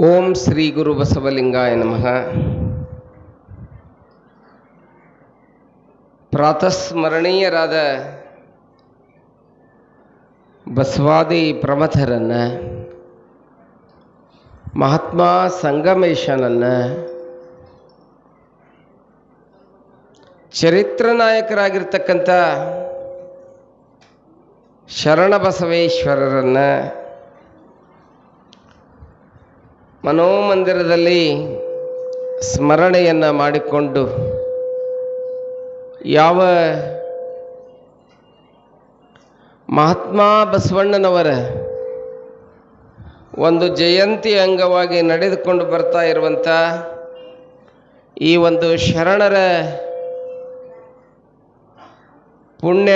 ಓಂ ಶ್ರೀ ಗುರು ಬಸವಲಿಂಗಾಯ ನಮಃ ಪ್ರಾತಸ್ಮರಣೀಯರಾದ ಬಸವಾದಿ ಪ್ರಮಥರನ್ನ ಮಹಾತ್ಮ ಸಂಗಮೇಶನನ್ನ ಚರಿತ್ರ ನಾಯಕರಾಗಿರ್ತಕ್ಕಂಥ ಶರಣ ಬಸವೇಶ್ವರರನ್ನ ಮನೋಮಂದಿರದಲ್ಲಿ ಸ್ಮರಣೆಯನ್ನು ಮಾಡಿಕೊಂಡು ಯಾವ ಮಹಾತ್ಮ ಬಸವಣ್ಣನವರ ಒಂದು ಜಯಂತಿ ಅಂಗವಾಗಿ ನಡೆದುಕೊಂಡು ಬರ್ತಾ ಇರುವಂಥ ಈ ಒಂದು ಶರಣರ ಪುಣ್ಯ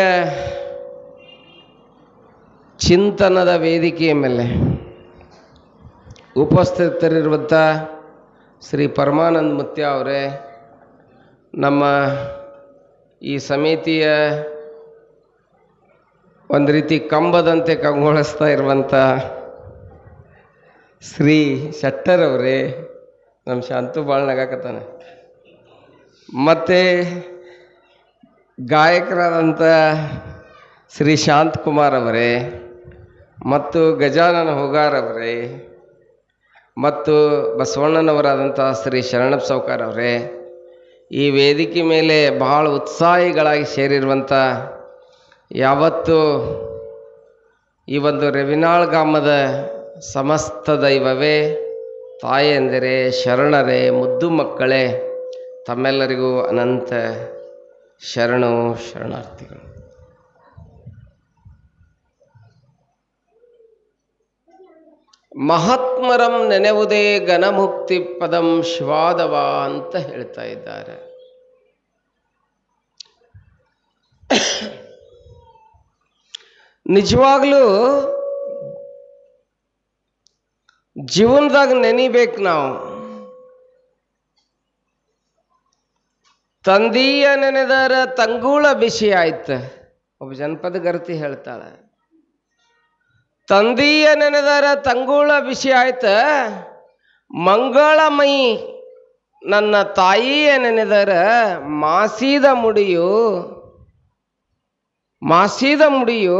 ಚಿಂತನದ ವೇದಿಕೆಯ ಮೇಲೆ ಉಪಸ್ಥಿತರಿರುವಂಥ ಶ್ರೀ ಪರಮಾನಂದ ಮುತ್ಯ ಅವರೇ, ನಮ್ಮ ಈ ಸಮಿತಿಯ ಒಂದು ರೀತಿ ಕಂಬದಂತೆ ಕಂಗೊಳಿಸ್ತಾ ಇರುವಂಥ ಶ್ರೀ ಶೆಟ್ಟರ್ ಅವರೇ, ನಮ್ಮ ಶಾಂತು ಭಾಳ ನಗಾಕತ್ತಾನೆ ಮತ್ತು ಗಾಯಕರಾದಂಥ ಶ್ರೀ ಶಾಂತಕುಮಾರ್ ಅವರೇ, ಮತ್ತು ಗಜಾನನ ಹುಗಾರವರೇ ಮತ್ತು ಬಸವಣ್ಣನವರಾದಂಥ ಶ್ರೀ ಶರಣಪ್ಪ ಸಾವ್ಕಾರ್ ಅವರೇ, ಈ ವೇದಿಕೆ ಮೇಲೆ ಬಹಳ ಉತ್ಸಾಹಿಗಳಾಗಿ ಸೇರಿರುವಂಥ ಯಾವತ್ತು ಈ ಒಂದು ರೆವಿನಾಳ್ ಗ್ರಾಮದ ಸಮಸ್ತ ದೈವವೇ, ತಾಯಂದರೆ, ಶರಣರೇ, ಮುದ್ದು ಮಕ್ಕಳೇ, ತಮ್ಮೆಲ್ಲರಿಗೂ ಅನಂತ ಶರಣು ಶರಣಾರ್ಥಿಗಳು. ಮಹಾತ್ಮರಂ ನೆನೆವುದೇ ಘನಮುಕ್ತಿ ಪದಂ ಶಿವಾದವ ಅಂತ ಹೇಳ್ತಾ ಇದ್ದಾರೆ. ನಿಜವಾಗ್ಲೂ ಜೀವನದಾಗ ನೆನಿಬೇಕು ನಾವು. ತಂದೀಯ ನೆನೆದರ ತಂಗೂಳ ಬಿಸಿ ಆಯ್ತು. ಒಬ್ಬ ಜನಪದ ಗರ್ತಿ ಹೇಳ್ತಾಳೆ. ತಂದೀಯ ನೆನೆದರ ತಂಗುಳ ಬಿಸಿ ಆಯ್ತ, ಮಂಗಳಮಯಿ ನನ್ನ ತಾಯಿಯ ನೆನೆದರ ಮಾಸಿದ ಮುಡಿಯು ಮಾಸಿದ ಮುಡಿಯು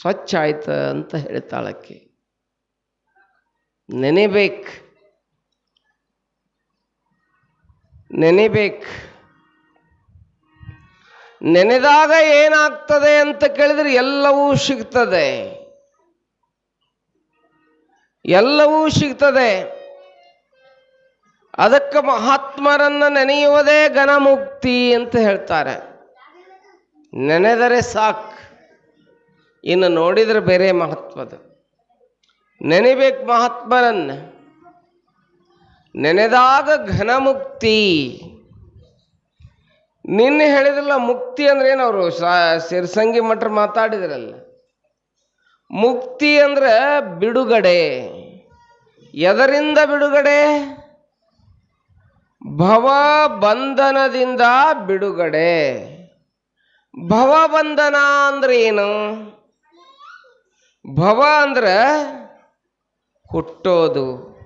ಸ್ವಚ್ಛ ಆಯ್ತ ಅಂತ ಹೇಳ್ತಾಳಕ್ಕೆ. ನೆನೆಬೇಕು. ನೆನೆಬೇಕು. ನೆನೆದಾಗ ಏನಾಗ್ತದೆ ಅಂತ ಕೇಳಿದ್ರೆ ಎಲ್ಲವೂ ಸಿಗ್ತದೆ. ಎಲ್ಲವೂ ಸಿಗ್ತದೆ. ಅದಕ್ಕೆ ಮಹಾತ್ಮರನ್ನ ನೆನೆಯುವುದೇ ಘನಮುಕ್ತಿ ಅಂತ ಹೇಳ್ತಾರೆ. ನೆನೆದರೆ ಸಾಕು. ಇನ್ನು ನೋಡಿದರೆ ಬೇರೆ ಮಹತ್ವದ. ನೆನಿಬೇಕು ಮಹಾತ್ಮರನ್ನ. ನೆನೆದಾಗ ಘನಮುಕ್ತಿ. ನಿನ್ನೆ ಹೇಳಿದ್ರಲ್ಲ, ಮುಕ್ತಿ ಅಂದ್ರೆ ಅವರು? ಸಿರ್ಸಂಗಿ ಮಠರು ಮಾತಾಡಿದ್ರಲ್ಲ. ಮುಕ್ತಿ ಅಂದ್ರೆ ಬಿಡುಗಡೆ. ಎದರಿಂದ ಬಿಡುಗಡೆ? ಭವ ಬಂಧನದಿಂದ ಬಿಡುಗಡೆ. ಭವ ಬಂಧನ ಅಂದ್ರೆ ಏನು? ಭವ ಅಂದ್ರೆ ಹುಟ್ಟೋದು,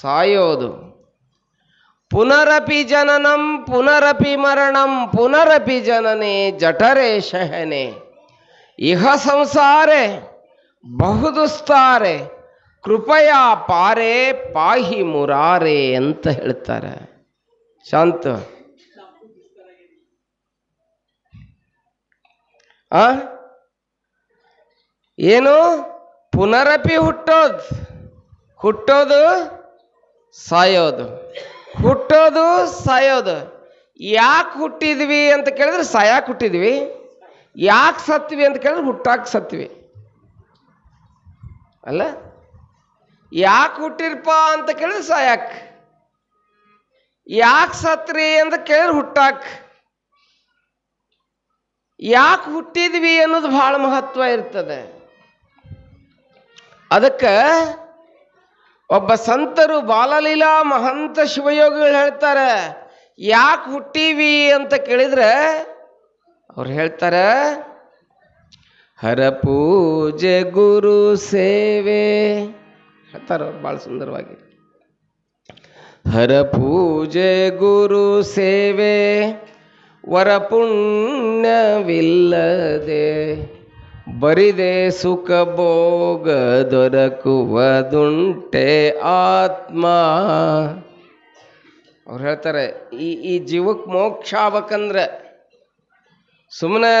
ಸಾಯೋದು. ಪುನರಪಿ ಜನನಂ, ಪುನರಪಿ ಮರಣಂ, ಪುನರಪಿ ಜನನೆ, ಜಠರೆ ಶಹನೆ. ಇಹ ಸಂಸಾರೆ ಬಹುದುಸ್ತಾರೆ. ಕೃಪಯ ಪಾರೆ ಪಾಹಿ ಮುರಾರೆ ಅಂತ ಹೇಳ್ತಾರೆ. ಶಾಂತ. ಆ? ಏನು? ಪುನರಪಿ ಹುಟ್ಟೋದು. ಹುಟ್ಟೋದು ಸಾಯೋದು. ಹುಟ್ಟೋದು ಸಾಯೋದು. ಯಾಕೆ ಹುಟ್ಟಿದ್ವಿ ಅಂತ ಕೇಳಿದ್ರೆ ಸಾಯಕ್ಕೆ ಹುಟ್ಟಿದ್ವಿ. ಯಾಕೆ ಸತ್ವಿ ಅಂತ ಕೇಳಿದ್ರೆ ಹುಟ್ಟಾಕ ಸತ್ವಿ. ಅಲ್ಲ? ಯಾಕೆ ಹುಟ್ಟಿರ್ಪ ಅಂತ ಕೇಳಿದ್ರೆ ಸಾಯಕ್. ಯಾಕೆ ಸತ್ರಿ ಅಂತ ಕೇಳಿದ್ರೆ ಹುಟ್ಟಾಕ್. ಯಾಕೆ ಹುಟ್ಟಿದ್ವಿ ಅನ್ನೋದು ಬಹಳ ಮಹತ್ವ ಇರ್ತದೆ. ಅದಕ್ಕೆ ಒಬ್ಬ ಸಂತರು ಬಾಲಲೀಲಾ ಮಹಂತ ಶಿವಯೋಗಿಗಳು ಹೇಳ್ತಾರೆ, ಯಾಕೆ ಹುಟ್ಟೀವಿ ಅಂತ ಕೇಳಿದ್ರೆ ಅವ್ರು ಹೇಳ್ತಾರೆ, ಹರ ಪೂಜೆ ಗುರು ಸೇವೆ. ಹೇಳ್ತಾರ ಅವ್ರು ಭಾಳ ಸುಂದರವಾಗಿ. ಹರ ಪೂಜೆ ಗುರು ಸೇವೆ ವರ ಪುಣ್ಯವಿಲ್ಲದೆ ಬರಿದೆ ಸುಖ ಭೋಗ ದೊರಕುವುದುಂಟೆ ಆತ್ಮ. ಅವ್ರು ಹೇಳ್ತಾರೆ, ಈ ಈ ಜೀವಕ್ಕೆ ಮೋಕ್ಷ ಆಗ್ಬೇಕಂದ್ರೆ ಸುಮ್ಮನೆ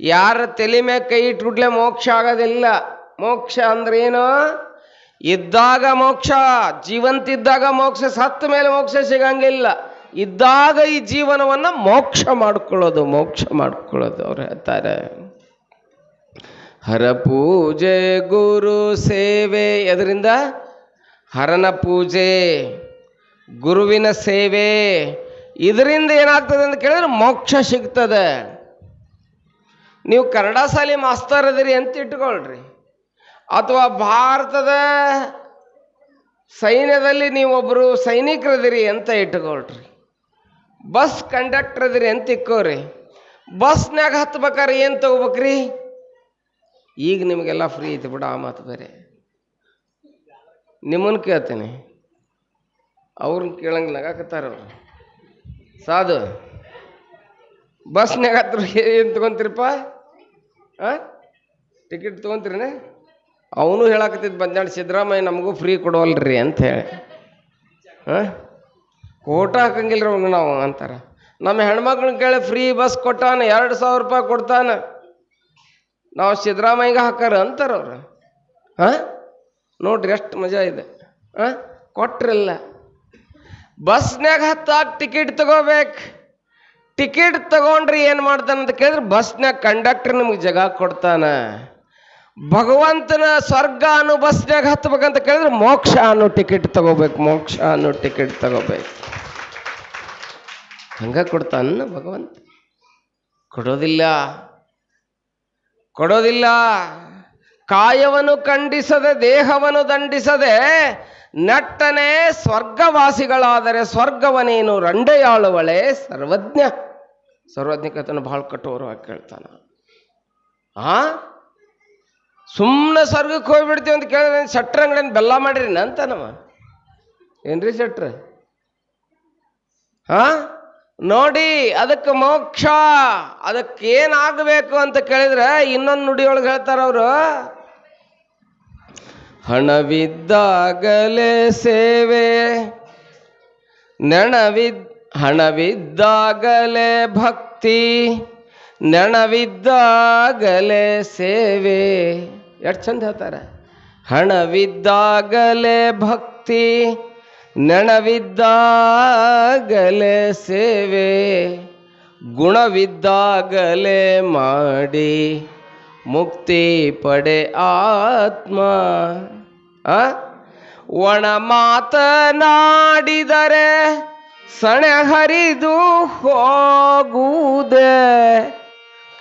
ಯಾರ ತಲೆ ಮೇಲೆ ಕೈ ಇಟ್ಬಿಟ್ಲೆ ಮೋಕ್ಷ ಆಗೋದಿಲ್ಲ. ಮೋಕ್ಷ ಅಂದ್ರೇನು? ಇದ್ದಾಗ ಮೋಕ್ಷ, ಜೀವಂತಿದ್ದಾಗ ಮೋಕ್ಷ, ಸತ್ತ ಮೇಲೆ ಮೋಕ್ಷ ಸಿಗಂಗಿಲ್ಲ. ಇದ್ದಾಗ ಈ ಜೀವನವನ್ನು ಮೋಕ್ಷ ಮಾಡ್ಕೊಳ್ಳೋದು ಮೋಕ್ಷ ಮಾಡ್ಕೊಳ್ಳೋದು ಅವ್ರು ಹೇಳ್ತಾರೆ. ಹರ ಪೂಜೆ, ಗುರು ಸೇವೆ, ಎದರಿಂದ? ಹರನ ಪೂಜೆ, ಗುರುವಿನ ಸೇವೆ. ಇದರಿಂದ ಏನಾಗ್ತದೆ ಅಂತ ಕೇಳಿದ್ರೆ ಮೋಕ್ಷ ಸಿಗ್ತದೆ. ನೀವು ಕನ್ನಡ ಶಾಲೆ ಮಾಸ್ತರ್ ಅದರಿ ಅಂತ ಇಟ್ಕೊಳ್ರಿ. ಅಥವಾ ಭಾರತದ ಸೈನ್ಯದಲ್ಲಿ ನೀವೊಬ್ಬರು ಸೈನಿಕರದಿರಿ ಅಂತ ಇಟ್ಕೊಳ್ರಿ ಬಸ್ ಕಂಡಕ್ಟರ್ ಅದಿರಿ ಅಂತ ಇಕ್ಕೋರಿ. ಬಸ್ನಾಗ ಹತ್ಬೇಕಾರೆ ಏನು ತಗೋಬೇಕ್ರಿ? ಈಗ ನಿಮಗೆಲ್ಲ ಫ್ರೀ ಐತಿ ಬಿಡ ಆ ಮಾತು ಬೇರೆ. ನಿಮ್ಮನ್ನು ಕೇಳ್ತೇನೆ. ಅವ್ರನ್ನ ಕೇಳಂಗಿಲ್ಲ ನಗಾಕತ್ತಾರ ಅವ್ರು. ಸಾಧು ಬಸ್ನಾಗ ಹತ್ರ ಏನು ತೊಗೊಂತೀರಪ್ಪ? ಹಾಂ ಟಿಕೆಟ್ ತೊಗೊಂತೀರನೇ? ಅವನು ಹೇಳಕತ್ತಿದ್ದು ಬಂದಾಣ ಸಿದ್ದರಾಮಯ್ಯ ನಮಗೂ ಫ್ರೀ ಕೊಡೋಲ್ರಿ ಅಂತ ಹೇಳಿ. ಹಾಂ? ಕೋಟ ಹಾಕಂಗಿಲ್ಲ ಅವ್ನು ನಾವು ಅಂತಾರೆ. ನಮ್ಮ ಹೆಣ್ಮಕ್ಳನ್ನ ಕೇಳಿ ಫ್ರೀ ಬಸ್ ಕೊಟ್ಟಾನ, ಎರಡು ಸಾವಿರ ರೂಪಾಯಿ ಕೊಡ್ತಾನ. ನಾವು ಸಿದ್ದರಾಮಯ್ಯಗೆ ಹಾಕಾರ ಅಂತಾರೆ ಅವ್ರು. ಹಾಂ? ನೋಡ್ರಿ ಎಷ್ಟು ಮಜಾ ಇದೆ. ಹಾಂ? ಕೊಟ್ರಲ್ಲ. ಬಸ್ನ್ಯಾಗ ಹತ್ತಾಗ ಟಿಕೆಟ್ ತಗೋಬೇಕು. ಟಿಕೆಟ್ ತಗೊಂಡ್ರಿ ಏನು ಮಾಡ್ತಾನೆ ಅಂತ ಕೇಳಿದ್ರೆ ಬಸ್ನಾಗ ಕಂಡಕ್ಟರ್ ನಿಮ್ಗೆ ಜಾಗ ಕೊಡ್ತಾನ. ಭಗವಂತನ ಸ್ವರ್ಗ ಅನ್ನೋ ಬಸ್ನಾಗ ಹತ್ಬೇಕಂತ ಕೇಳಿದ್ರೆ ಮೋಕ್ಷ ಅನ್ನೋ ಟಿಕೆಟ್ ತಗೋಬೇಕು, ಮೋಕ್ಷ ಅನ್ನೋ ಟಿಕೆಟ್ ತಗೋಬೇಕು. ಹಂಗ ಕೊಡ್ತಾನ ಭಗವಂತ. ಕೊಡೋದಿಲ್ಲ. ಕೊಡೋದಿಲ್ಲ. ಕಾಯವನ್ನು ಖಂಡಿಸದೆ, ದೇಹವನ್ನು ದಂಡಿಸದೆ ನಟ್ಟನೆ ಸ್ವರ್ಗವಾಸಿಗಳಾದರೆ ಸ್ವರ್ಗವನೇನು ರಂಡೆಯಾಳುವಳೆ ಸರ್ವಜ್ಞ. ಸರ್ವಜ್ಞಕತನ ಬಹಳ ಕಠೋರವಾಗಿ ಕೇಳ್ತಾನ. ಆ? ಸುಮ್ಮನೆ ಸ್ವರ್ಗಕ್ಕೆ ಹೋಗ್ಬಿಡ್ತೀವಿ ಅಂತ ಕೇಳಿದ್ರೆ ಶಟ್ರ ಅಂಗಡಿನ ಬೆಲ್ಲ ಮಾಡಿರಿ ಅಂತ ನಮ್ಮ ಏನ್ರಿ ಶೆಟ್ರ? ಹಾ? ನೋಡಿ, ಅದಕ್ಕೆ ಮೋಕ್ಷ, ಅದಕ್ಕೆ ಏನಾಗಬೇಕು ಅಂತ ಕೇಳಿದ್ರೆ ಇನ್ನೊಂದು ನುಡಿಯೊಳಗೆ ಹೇಳ್ತಾರೆ ಅವರು. ಹಣವಿದ್ದಾಗಲೇ ಸೇವೆ, ನೆಣವಿದ್, ಹಣವಿದ್ದಾಗಲೇ ಭಕ್ತಿ, ನೆಣವಿದ್ದಾಗಲೇ ಸೇವೆ. ಎಷ್ಟು ಚಂದ ಹೇಳ್ತಾರೆ? ಹಣವಿದ್ದಾಗಲೇ ಭಕ್ತಿ, ನೆಣವಿದ್ದಾಗಲೇ ಸೇವೆ, ಗುಣವಿದ್ದಾಗಲೇ ಮಾಡಿ ಮುಕ್ತಿ ಪಡೆ ಆತ್ಮ? ಒಣ ಮಾತನಾಡಿದರೆ ಸಣೆ ಹರಿದು ಹೋಗುವುದೇ.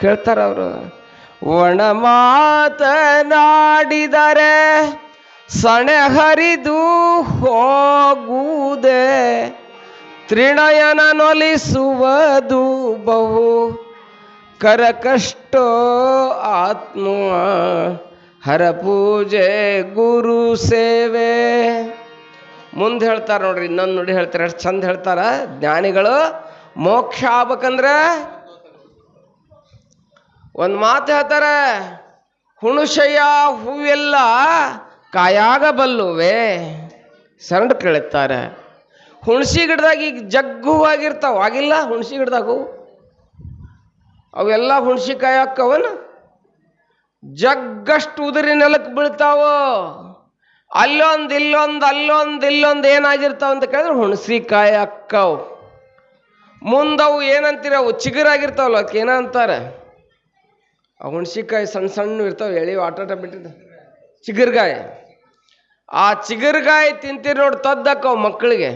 ಕೇಳ್ತಾರ ಅವರು ಒಣ ಮಾತನಾಡಿದರೆ ಸಣೆ ಹರಿದು ಹೋಗುವುದೇ. ತ್ರಿಣಯನ ನೊಲಿಸುವುದು ಬಹು ಕರಕಷ್ಟೋ ಆತ್ಮ ಹರ ಪೂಜೆ ಗುರು ಸೇವೆ. ಮುಂದೆ ಹೇಳ್ತಾರೆ ನೋಡ್ರಿ, ಇನ್ನೊಂದು ನೋಡಿ ಹೇಳ್ತಾರೆ, ಎಷ್ಟು ಚಂದ ಹೇಳ್ತಾರ. ಜ್ಞಾನಿಗಳು ಮೋಕ್ಷ ಆಗ್ಬೇಕಂದ್ರೆ ಒಂದು ಮಾತು ಹೇಳ್ತಾರೆ ಹುಣಸೆಯ ಹೂವೆಲ್ಲ ಕಾಯಾಗಬಲ್ಲುವೆ ಸರಣ ಕೇಳುತ್ತಾರೆ. ಹುಣಸಿ ಗಿಡದಾಗ ಈಗ ಜಗ್ಗು ಆಗಿರ್ತಾವ ಆಗಿಲ್ಲ ಹುಣಸಿ ಗಿಡದಾಗ ಅವೆಲ್ಲ ಹುಣಸಿಕಾಯಿ ಹಾಕವನ ಜಗ್ಗಷ್ಟು ಉದುರಿ ನೆಲಕ್ಕೆ ಬೀಳ್ತಾವ. ಅಲ್ಲೊಂದು, ಇಲ್ಲೊಂದು ಅಲ್ಲೊಂದು, ಇಲ್ಲೊಂದು ಏನಾಗಿರ್ತಾವ ಅಂತ ಕೇಳಿದ್ರೆ ಹುಣಸಿಕಾಯಿ ಅಕ್ಕವು ಮುಂದವು ಏನಂತೀರ ಅವು ಚಿಗುರಾಗಿರ್ತಾವಲ್ಲ ಅದಕ್ಕೆ ಏನ ಅಂತಾರೆ? ಆ ಹುಣಸಿಕಾಯಿ ಸಣ್ಣ ಸಣ್ಣ ಇರ್ತಾವೆ, ಎಳಿ ಆಟಾಟ ಬಿಟ್ಟಿದ್ದ. ಚಿಗುರ್ಗಾಯಿ. ಆ ಚಿಗುರ್ಗಾಯಿ ತಿಂತೀರಿ ನೋಡಿ ತದ್ದಕ್ಕವು ಮಕ್ಕಳಿಗೆ?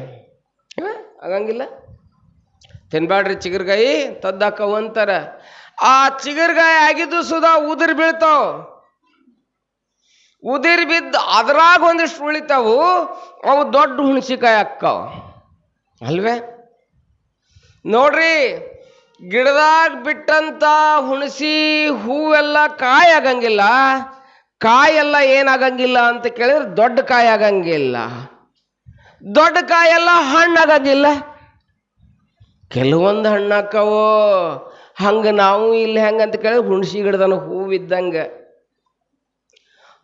ಆಗಂಗಿಲ್ಲ ತಿನ್ಬ್ಯಾಡ್ರಿ ಚಿಗುರ್ಗಾಯಿ ತದ್ದಾಕವು ಅಂತಾರೆ. ಆ ಚಿಗುರ್ಗಾಯಿ ಆಗಿದ್ದು ಸುಧಾ ಉದಿರ್ ಬೀಳ್ತಾವ. ಉದಿರ್ ಬಿದ್ದು ಅದ್ರಾಗ ಒಂದಿಷ್ಟು ಉಳಿತಾವು, ಅವು ದೊಡ್ಡ ಹುಣಸಿಕಾಯಿ ಅಕ್ಕಾವ. ಅಲ್ವೇ? ನೋಡ್ರಿ ಗಿಡದಾಗ ಬಿಟ್ಟಂತ ಹುಣಸಿ ಹೂವೆಲ್ಲ ಕಾಯಿ ಆಗಂಗಿಲ್ಲ ಕಾಯೆಲ್ಲ ಏನಾಗಂಗಿಲ್ಲ ಅಂತ ಕೇಳಿದ್ರೆ ದೊಡ್ಡ ಕಾಯಿ ಆಗಂಗಿಲ್ಲ ದೊಡ್ಡ ಕಾಯೆಲ್ಲ ಹಣ್ಣಾಗಂಗಿಲ್ಲ. ಕೆಲವೊಂದು ಹಣ್ಣಾಕವೋ, ಹಂಗೆ ನಾವು ಇಲ್ಲಿ ಹೆಂಗಂತ ಕೇಳಿದ್ರೆ ಹುಣಸಿ ಗಿಡದನ ಹೂವಿದ್ದಂಗೆ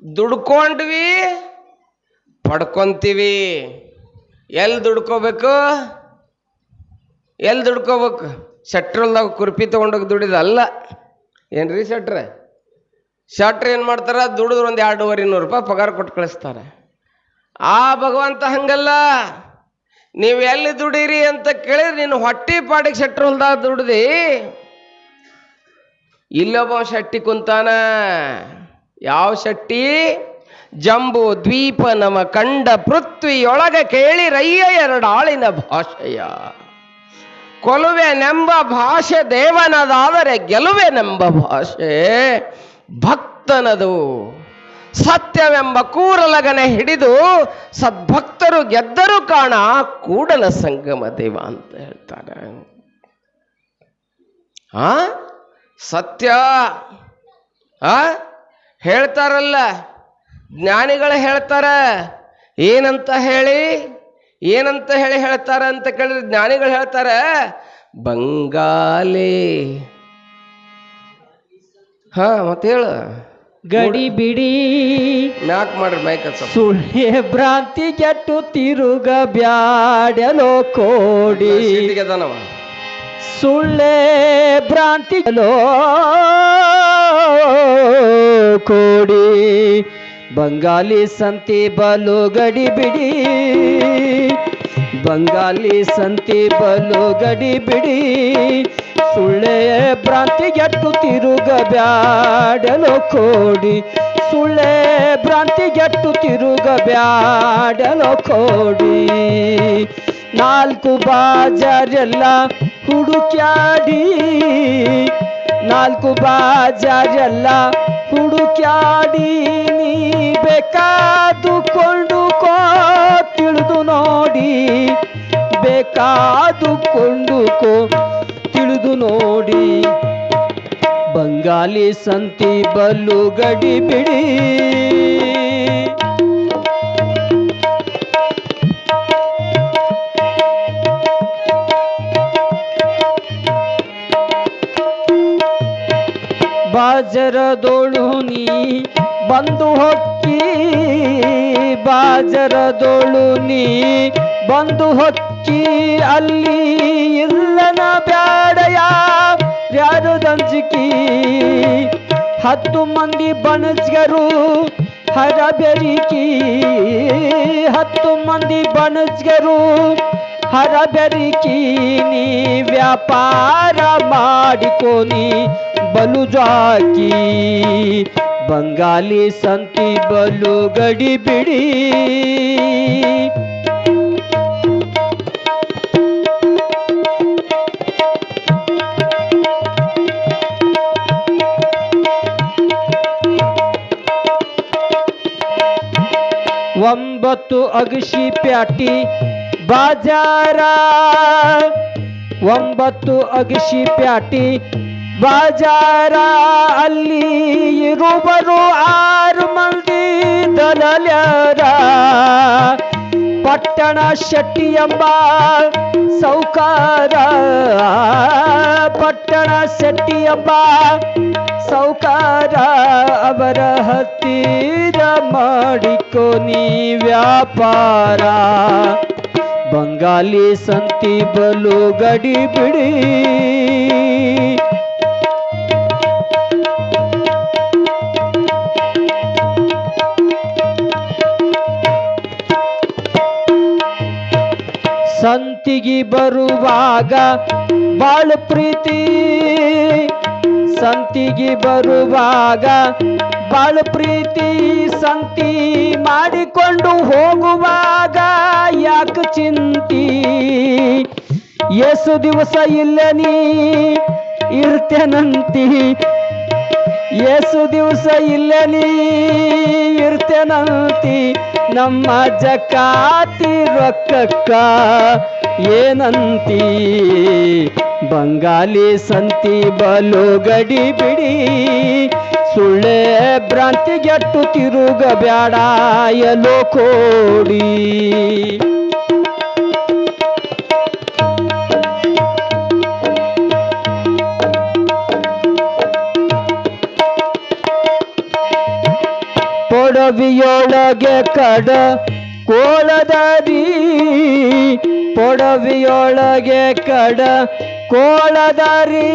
ದುಡ್ಕೊಂಡ್ವಿ, ಪಡ್ಕೊಂತೀವಿ. ಎಲ್ಲಿ ದುಡ್ಕೋಬೇಕು? ಎಲ್ಲಿ ದುಡ್ಕೋಬೇಕು? ಶೆಟ್ರಲ್ದಾಗ ಕುರ್ಪಿ ತೊಗೊಂಡೋಗಿ ದುಡಿದಲ್ಲ ಏನ್ರಿ ಶಟ್ರ? ಶಟ್ರ್ ಏನು ಮಾಡ್ತಾರೆ? ದುಡಿದ್ರು ಒಂದು ಎರಡೂವರೆ ನೂರು ರೂಪಾಯಿ ಪಗಾರ ಕೊಟ್ಟು ಕಳಿಸ್ತಾರೆ. ಆ ಭಗವಂತ ಹಂಗಲ್ಲ. ನೀವು ಎಲ್ಲಿ ದುಡೀರಿ ಅಂತ ಕೇಳಿದ್ರೆ ನೀನು ಹೊಟ್ಟಿ ಪಾಡಿಗೆ ಶೆಟ್ರ್ ಹೊಲ್ದಾಗ ದುಡ್ದಿ. ಇಲ್ಲೊಬ್ಬ ಶೆಟ್ಟಿ ಕುಂತಾನ. ಯಾವ ಶೆಟ್ಟಿ? ಜಂಬು ದ್ವೀಪ ನಮ ಕಂಡ ಪೃಥ್ವಿಯೊಳಗ ಕೇಳಿ ರಯ್ಯ ಎರಡಾಳಿನ ಭಾಷೆಯ. ಕೊಲುವೆನೆಂಬ ಭಾಷೆ ದೇವನದಾದರೆ ಗೆಲುವೆನೆಂಬ ಭಾಷೆ ಭಕ್ತನದು. ಸತ್ಯವೆಂಬ ಕೂರಲಗನೆ ಹಿಡಿದು ಸದ್ಭಕ್ತರು ಗೆದ್ದರು ಕಾಣ ಕೂಡಲ ಸಂಗಮ ದೇವ ಅಂತ ಹೇಳ್ತಾರೆ. ಆ? ಸತ್ಯ. ಆ? ಹೇಳ್ತಾರಲ್ಲ, ಜ್ಞಾನಿಗಳು ಹೇಳ್ತಾರೆ, ಏನಂತ ಹೇಳಿ? ಏನಂತ ಹೇಳಿ ಹೇಳ್ತಾರ ಅಂತ ಕೇಳಿದ್ರೆ ಜ್ಞಾನಿಗಳು ಹೇಳ್ತಾರೆ ಬಂಗಾಲಿ. ಹಾ ಮತ್ತೆ ಹೇಳು. ಗಡಿ ಬಿಡಿ. ನಾಕ್ ಮಾಡ್ರಿ ಮೈಕ್ ಸುಳ್ಳಿ ಭ್ರಾಂತಿ ಕೆಟ್ಟು ತಿರುಗ ಬ್ಯಾಡಲೋ ಕೋಡಿ. ಅದಾನವ. ಸುಳ್ಳೆ ಭ್ರಾಂತಿ ಕೋಡಿ. ಬಂಗಾಲಿ ಸಂತಿ ಬಲು ಗಡಿ ಬಿಡಿ. ಬಂಗಾಲಿ ಸಂತಿ ಬಲು ಗಡಿ ಬಿಡಿ. ಭ್ರಾಂತಿಗೆಟ್ಟು ತಿರುಗ ಬ್ಯಾಡಲು ಕೋಡಿ. ಸುಳ್ಳೆ ಭ್ರಾಂತಿಗೆಟ್ಟು ತಿರುಗ ಬ್ಯಾಡಲು ಕೋಡಿ. ನಾಲ್ಕು ಬಾಜರೆಲ್ಲ ಹುಡುಕ್ಯಾಡಿ. ನಾಲ್ಕು ಬಾಜಾರೆಲ್ಲ ಹುಡುಕ್ಯಾಡಿ ನೀ ಬೇಕಾದುಕೊಂಡುಕೋ ತಿಳಿದು ನೋಡಿ. ಬೇಕಾದುಕೊಂಡುಕೋ ತಿಳಿದು ನೋಡಿ. ಬಂಗಾಲಿ ಸಂತಿ ಬಲ್ಲು ಗಡಿ ಬಿಡಿ. ಬಾಜರದೋಳು ನೀ ಬಂದು ಹೊಕ್ಕಿ ಬಾಜರದೋಳು ನೀ ಬಂದು ಹೊಕ್ಕಿ, ಅಲ್ಲಿ ಇಲ್ಲನ ಬ್ಯಾಡಯ ಯಾರು ದಂಜಿಕಿ. ಹತ್ತು ಮಂದಿ ಬಣಜ್ಗರು ಹರಬೆರಿಕಿ, ಹತ್ತು ಮಂದಿ ಬಣಜ್ಗರು ಹರಬೆರಿಕಿ, ನೀ ವ್ಯಾಪಾರ ಮಾಡಿಕೋನಿ. ಬಲು ಜಾಕಿ ಬಂಗಾಲಿ ಸಂತಿ ಬಲು ಗಡಿ ಬಿಡಿ. ಒಂಬತ್ತು ಅಗಶಿ ಪ್ಯಾಟಿ ಬಾಜಾರ ಒಂಬತ್ತು ಅಗಶಿ ಪ್ಯಾಟಿ ಬಾಜಾರ ಅಲ್ಲಿ ಇರುವರು ಆರು ಮಂದಿ ದಲಲ್ಯರ. ಪಟ್ಟಣ ಶೆಟ್ಟಿ ಎಂಬ ಸೌಕಾರ. ಪಟ್ಟಣ ಶೆಟ್ಟಿ ಎಂಬ ಸೌಕಾರ. ಅವರ ಹತ್ತಿರ ಮಾಡಿಕೊ ನೀ ವ್ಯಾಪಾರ. ಬಂಗಾಲಿ ಸಂತಿ ಬಲು ಗಡಿ ಬಿಡಿ. ಸಂತಿಗೆ ಬರುವಾಗ ಬಾಳ ಪ್ರೀತಿ. ಸಂತಿಗೆ ಬರುವಾಗ ಬಾಳ ಪ್ರೀತಿ. ಸಂತಿ ಮಾಡಿಕೊಂಡು ಹೋಗುವಾಗ ಯಾಕೆ ಚಿಂತಿ? ಎಸು ದಿವಸ ಇಲ್ಲ ನೀ ಇರ್ತೇನಂತಿ. ಏಸು ದಿವಸ ಇಲ್ಲ ನೀ ಇರ್ತೇನಂತಿ. ನಮ್ಮ ಜಕಾತಿ ರೊಕ್ಕಕ್ಕ ಏನಂತಿ? ಬಂಗಾಲಿ ಸಂತಿ ಬಲು ಗಡಿ ಬಿಡಿ. ಸುಳ್ಳೆ ಭ್ರಾಂತಿಗೆಟ್ಟು ತಿರುಗಬ್ಯಾಡ ಎಲ್ಲೋ ಕೋಡಿ. ಪೊಡವಿಯೊಳಗೆ ಕಡ ಕೋಳದರಿ ಪೊಡವಿಯೊಳಗೆ ಕಡ ಕೋಳದರಿ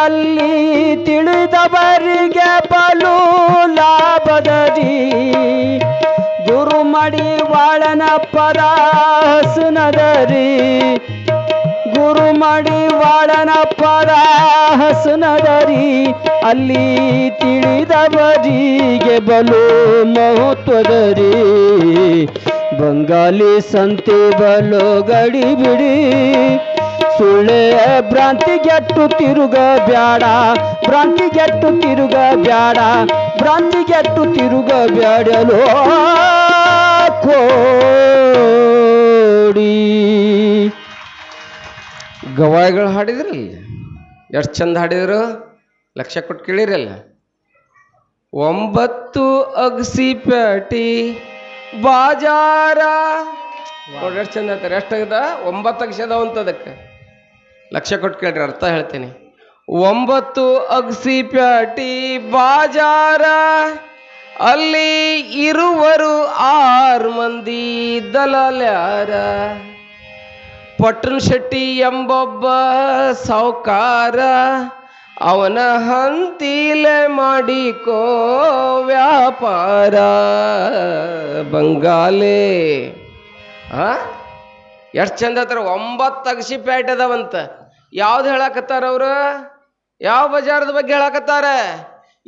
ಅಲ್ಲಿ ತಿಳಿದವರಿಗೆ ಬಲು ಲಾಭದರಿ ಗುರುಮಡಿ ವಾಳನ ಪದಾಸನದರಿ ಗುರು ಮಾಡಿ ವಾಡನ ಪದ ಅಲ್ಲಿ ತಿಳಿದವರಿಗೆ ಬಲು ಮಹತ್ವದರಿ. ಬಂಗಾಲಿ ಸಂತೆ ಬಲು ಗಡಿ ಬಿಡಿ, ಸುಳ್ಳೆಯ ಭ್ರಾಂತಿ ಗೆಟ್ಟು ತಿರುಗ ಬ್ಯಾಡ ಭ್ರಾಂತಿಗೆಟ್ಟು ತಿರುಗ ಬ್ಯಾಡ ಭ್ರಾಂತಿಗೆಟ್ಟು ತಿರುಗ ಬ್ಯಾಡಲೋ ಕೋಡಿ. ಗವಾಯಿಗಳು ಹಾಡಿದ್ರಲ್ಲ? ಎಷ್ಟು ಚಂದ ಹಾಡಿದ್ರು? ಲಕ್ಷ ಕೊಟ್ಟು ಕೇಳಿರಲ್ಲ. ಒಂಬತ್ತು ಅಗಸಿ ಪ್ಯಾಟಿ, ಬಾಜಾರ. ನೋಡಿ ಎಷ್ಟು ಚಂದ ಹೇಳ್ತಾರೆ ಎಷ್ಟಾಗದ ಒಂಬತ್ತು ಅಗಸಿ ಅದಾವ ಅದಕ್ಕೆ. ಲಕ್ಷ ಕೊಟ್ಟು ಕೇಳ್ರಿ, ಅರ್ಥ ಹೇಳ್ತೀನಿ. ಒಂಬತ್ತು ಅಗಸಿ ಪ್ಯಾಟಿ, ಬಾಜಾರ. ಅಲ್ಲಿ ಇರುವರು ಆರು ಮಂದಿ ದಲಾಲ್ಯಾರ. ಪಟ್ಟಣ ಶೆಟ್ಟಿ ಎಂಬೊಬ್ಬ ಸಾವುಕಾರ, ಅವನ ಹಂತಿಲೆ ಮಾಡಿಕೋ ವ್ಯಾಪಾರ. ಬಂಗಾಲೆ ಎಷ್ಟು ಚಂದ ಹತ್ರ ಒಂಬತ್ತು ಅಗಸಿ ಪ್ಯಾಟ್ ಅದಾವಂತ. ಯಾವ್ದು ಹೇಳಕತ್ತಾರ ಅವರು? ಯಾವ ಬಜಾರದ ಬಗ್ಗೆ ಹೇಳಕತ್ತಾರ?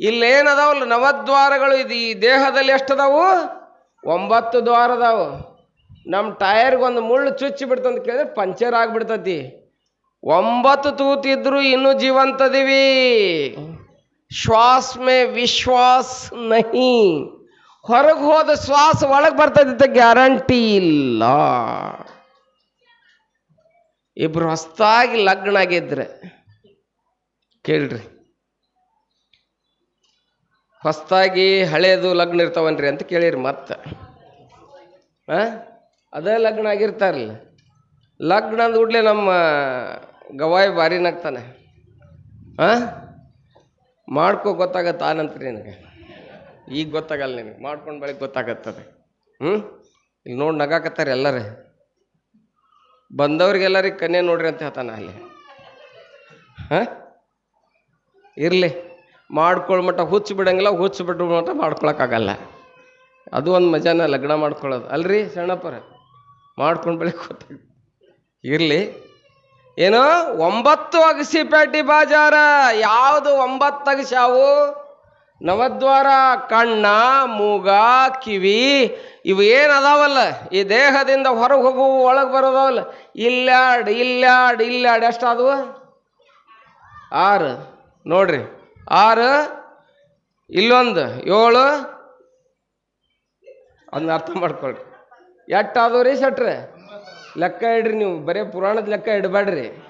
ಇಲ್ಲೇನದಾವಲ್ಲ, ನವದ್ವಾರಗಳು ಇದು ಈ ದೇಹದಲ್ಲಿ ಎಷ್ಟು ಅದಾವು ಒಂಬತ್ತು ದ್ವಾರ ಅದಾವು ನಮ್ಮ ಟೈರ್ಗೆ ಒಂದು ಮುಳ್ಳು ಚುಚ್ಚಿ ಬಿಡ್ತಂತ ಕೇಳಿದ್ರೆ ಪಂಚರ್ ಆಗ್ಬಿಡ್ತತಿ. ಒಂಬತ್ತು ತೂತಿದ್ರು ಇನ್ನೂ ಜೀವಂತದಿವಿ. ಶ್ವಾಸ ಮೇ ವಿಶ್ವಾಸ ನಹಿ. ಹೊರಗೆ ಹೋದ ಶ್ವಾಸ ಒಳಗೆ ಬರ್ತದಂತ ಗ್ಯಾರಂಟಿ ಇಲ್ಲ. ಇಬ್ರು ಹೊಸ್ತಾಗಿ ಲಗ್ನ ಆಗಿದ್ರೆ, ಕೇಳ್ರಿ. ಹೊಸ್ತಾಗಿ ಹಳೇದು ಲಗ್ನ ಇರ್ತಾವನ್ರಿ ಅಂತ ಕೇಳಿರಿ ಮತ್ತೆ. ಆ? ಅದೇ ಲಗ್ನ ಆಗಿರ್ತಾರಲ್ಲ. ಲಗ್ನ ಅಂದ ಕೂಡಲೇ ನಮ್ಮ ಗವಾಯಿ ಭಾರಿ ನಗ್ತಾನೆ. ಹಾಂ ಮಾಡ್ಕೋ ಗೊತ್ತಾಗತ್ತ ಆನಂತರ ನಿನಗೆ. ಈಗ ಗೊತ್ತಾಗಲ್ಲ ನಿನಗೆ. ಮಾಡ್ಕೊಂಡು ಬೆಳಗ್ಗೆ ಗೊತ್ತಾಗತ್ತದೆ. ಹ್ಞೂ ಇಲ್ಲಿ ನೋಡಿ ನಗಾಕತ್ತಾರೆ ಎಲ್ಲರೇ. ಬಂದವ್ರಿಗೆಲ್ಲರಿಗೆ ಕನ್ಯೆ ನೋಡ್ರಿ ಅಂತ ಹೇಳ್ತಾನೆ ಅಲ್ಲಿ. ಹಾಂ ಇರಲಿ. ಮಾಡ್ಕೊಳ್ಳೋ ಮಟ್ಟ ಹುಚ್ಚು ಬಿಡಂಗಿಲ್ಲ, ಹುಚ್ಚು ಬಿಟ್ಟು ಮಟ್ಟ ಮಾಡ್ಕೊಳಕ್ಕಾಗಲ್ಲ ಅದು ಒಂದು ಮಜಾನ ಲಗ್ನ ಮಾಡ್ಕೊಳ್ಳೋದು ಅಲ್ರಿ ಸಣ್ಣಪ್ಪರ ಮಾಡ್ಕೊಂಡು ಬೆಳಿಗ್ಗೆ ಕೂತಾಗ ಇರಲಿ. ಏನೋ ಒಂಬತ್ತು ಅಗಸಿ ಪೇಟಿ ಬಾಜಾರ. ಯಾವುದು ಒಂಬತ್ತು ಅಗಸಾವು ನವದ್ವಾರ, ಕಣ್ಣ, ಮೂಗ, ಕಿವಿ, ಇವು ಏನು ಅದಾವಲ್ಲ ಈ ದೇಹದಿಂದ ಹೊರಗೆ ಹೋಗುವ ಒಳಗೆ ಬರೋದಾವಲ್ಲ? ಇಲ್ಲಾಡ್ ಇಲ್ಲಾಡ್ ಇಲ್ಲಾಡ್ ಎಷ್ಟು ಆದವು ಆರು. ನೋಡ್ರಿ. ಆರು, ಇಲ್ಲೊಂದು, ಏಳು. ಅದನ್ನ ಅರ್ಥ ಮಾಡ್ಕೊಳ್ರಿ. ಎಷ್ಟಾದವು ರೀ ಶಟ್ರ? ಲೆಕ್ಕ ಇಡ್ರಿ ನೀವು, ಬರೀ ಪುರಾಣದ ಲೆಕ್ಕ ಇಡಬೇಡ್ರಿ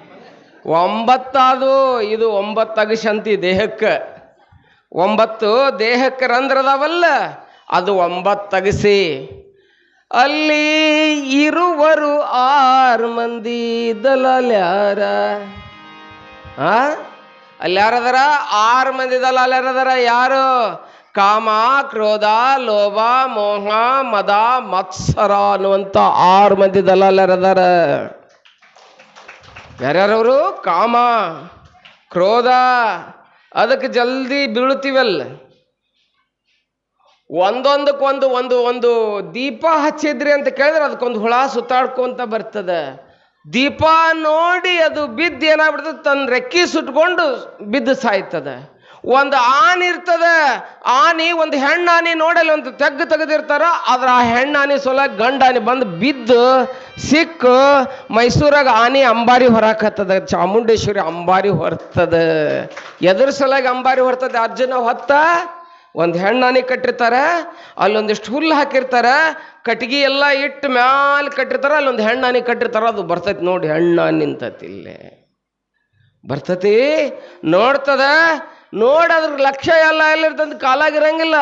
ಒಂಬತ್ತಾದು, ಇದು ಒಂಬತ್ತು ಅಗಶಂತಿ ದೇಹಕ್ಕೆ. ಒಂಬತ್ತು ದೇಹಕ್ಕೆ ರಂಧ್ರದವಲ್ಲ, ಅದು ಒಂಬತ್ತು ಅಗಸಿ. ಅಲ್ಲಿ ಇರುವರು ಆರು ಮಂದಿ ದಲಾಲ್ಯಾರ ಆ? ಅಲ್ಲಿ ಯಾರದಾರ? ಆರು ಮಂದಿ ದಲಾಲ್ಯಾರದಾರ ಯಾರು? ಕಾಮ, ಕ್ರೋಧ, ಲೋಭ, ಮೋಹ, ಮದ, ಮತ್ಸರ ಅನ್ನುವಂಥ ಆರು ಮಂದಿ ದಲಾಲರದಾರ ಯಾರ್ಯಾರವರು ಕಾಮ, ಕ್ರೋಧ, ಅದಕ್ಕೆ ಜಲ್ದಿ ಬೀಳ್ತೀವಲ್ಲ ಒಂದೊಂದಕ್ಕೊಂದು ಒಂದು ಒಂದು ದೀಪ ಹಚ್ಚಿದ್ರಿ ಅಂತ ಕೇಳಿದ್ರೆ ಅದಕ್ಕೊಂದು ಹುಳ ಸುತ್ತಾಡ್ಕೊಂತ ಬರ್ತದೆ. ದೀಪ ನೋಡಿ ಅದು ಬಿದ್ದು ಏನಾಗ್ಬಿಡ್ತದೆ? ತನ್ನ ರೆಕ್ಕಿ ಸುಟ್ಕೊಂಡು ಬಿದ್ದು ಸಾಯ್ತದೆ. ಒಂದು ಆನೆ ಇರ್ತದೆ, ಆನೆ ಒಂದು ಹೆಣ್ಣಾನಿ ನೋಡಲ್ಲಿ ಒಂದು ತೆಗ್ಗು ತೆಗೆದಿರ್ತಾರ, ಆದ್ರೆ ಆ ಹೆಣ್ಣಾನೆ ಸೊಲ ಗಂಡಾನೆ ಬಂದು ಬಿದ್ದು ಸಿಕ್ಕು, ಮೈಸೂರಾಗ ಆನೆ ಅಂಬಾರಿ ಹೊರಕತ್ತದ, ಚಾಮುಂಡೇಶ್ವರಿ ಅಂಬಾರಿ ಹೊರ್ತದ. ಎದ್ರ ಸೊಲಾಗಿ ಅಂಬಾರಿ ಹೊರ್ತದೆ ಅರ್ಜುನ ಹೊತ್ತ, ಒಂದು ಹೆಣ್ಣಾನಿ ಕಟ್ಟಿರ್ತಾರೆ, ಅಲ್ಲೊಂದಿಷ್ಟು ಹುಲ್ಲು ಹಾಕಿರ್ತಾರೆ ಕಟ್ಗಿ ಎಲ್ಲ ಇಟ್ಟು ಮ್ಯಾಲೆ ಕಟ್ಟಿರ್ತಾರೆ, ಅಲ್ಲೊಂದು ಹೆಣ್ಣಾನಿ ಕಟ್ಟಿರ್ತಾರೆ, ಅದು ಬರ್ತೈತಿ ನೋಡಿ ಹೆಣ್ಣಾನೆ ನಿಂತತಿ ಇಲ್ಲೇ. ಬರ್ತತಿ, ನೋಡ್ತದ ನೋಡಿ ಅದ್ರ ಲಕ್ಷ್ಯ ಎಲ್ಲ ಎಲ್ಲಿರ್ತಂದು ಕಾಲಾಗಿರಂಗಿಲ್ಲ.